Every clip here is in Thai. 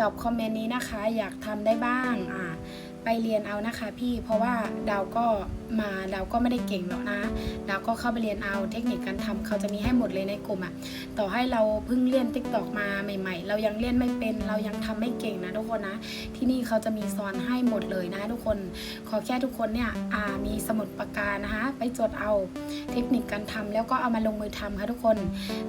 ตอบคอมเมนต์นี้นะคะ อยากทำได้บ้างอ่า เรียนเอานะคะ พี่เพราะว่าดาวก็มาดาวก็ไม่ได้เก่งหรอกนะดาวก็เข้าไปเรียนเอาเทคนิคการทำเขาจะมีให้หมดเลยในกลุ่มอะ่ะต่อให้เราเพิ่งเรียนติ๊กตอกมาใหม่ ๆ เรายังเรียนไม่เป็นเรายังทำไม่เก่งนะทุกคนนะ ที่นี่เขาจะมีสอนให้หมดเลยนะทุกคน ขอแค่ทุกคนเนี่ยมีสมุดปากกานะคะไปจดเอาเทคนิคการทำแล้วก็เอามาลงมือทำค่ะทุกคน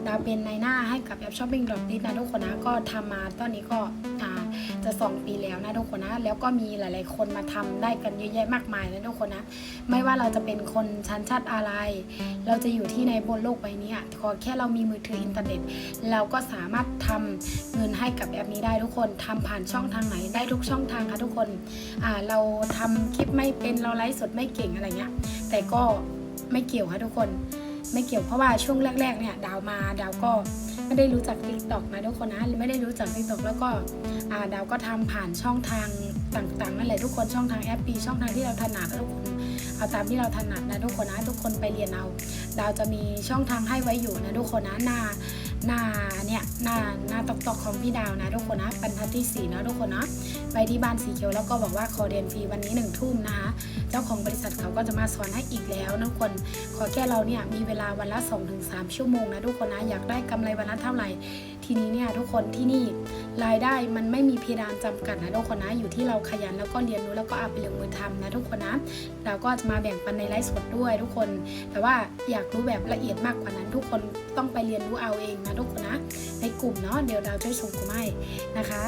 ดาวเป็นในหน้าให้กับแอปช้อปปิ้งดอทดินะทุกคนนะก็ทำมาตอนนี้ก็อ่า จะ 2 ปีแล้วนะทุกคนนะแล้วก็มีหลาย ๆ คนมาทำได้กันเยอะแยะมากมายนะทุกคนนะไม่ว่าเราจะเป็นคนชั้นชาติอะไร เราจะอยู่ที่ในบนโลกใบนี้ขอแค่เรามีมือถืออินเทอร์เน็ต เราก็สามารถทำเงินให้กับแอปนี้ได้ทุกคนทำผ่านช่องทางไหนได้ทุกช่องทางค่ะทุกคนเราทำคลิปไม่เป็นเราไลฟ์สดไม่เก่งอะไรเงี้ยแต่ก็ไม่เกี่ยวค่ะทุกคน ไม่เกี่ยวเพราะว่าช่วงแรก ๆ เนี่ยดาวมาดาวก็ ไม่ได้รู้จัก t ิ k t o k นะทุกคนนะไม่ได้รู้จัก t ิ k t o k แล้วก็ดาวก็ทำผ่านช่องทางต่างๆนั่นแหละทุกคนช่องทางแอปปีช่องทางที่เราถนัดนะทุกคนเอาตามที่เราถนัดนะทุกคนนะทุกคนไปเรียนเอา ดาวจะมีช่องทางให้ไว้อยู่นะทุกคนนะหน้า หน้าเนี่ยหน้าหน้าตอกตอกของพี่ดาวนะทุกคนนะบรรทัดที่สี่นะทุกคนนะไปที่บ้านสีเขียวแล้วก็บอกว่าขอเรียนฟรีวันนี้หนึ่งทุ่มนะคะเจ้าของบริษัทเขาก็จะมาสอนให้อีกแล้วนะทุกคนขอแค่เราเนี่ยมีเวลาวันละ 2-3 ชั่วโมงนะทุกคนนะอยากได้กำไรวันละเท่าไหร่ทีนี้เนี่ยทุกคนที่นี่รายได้มันไม่มีเพดานจำกัดนะทุกคนนะอยู่ที่เราขยันแล้วก็เรียนรู้แล้วก็เอาไปลงมือทำนะทุกคนนะเราก็จะมาแบ่งปันในไลฟ์สดด้วยทุกคน แต่ว่าอยากรู้แบบละเอียดมากกว่านั้น ทุกคนต้องไปเรียนรู้เอาเองนะทุกคนนะ ในกลุ่มเนาะเดี๋ยวเราจะส่งกลุ่มให้นะคะ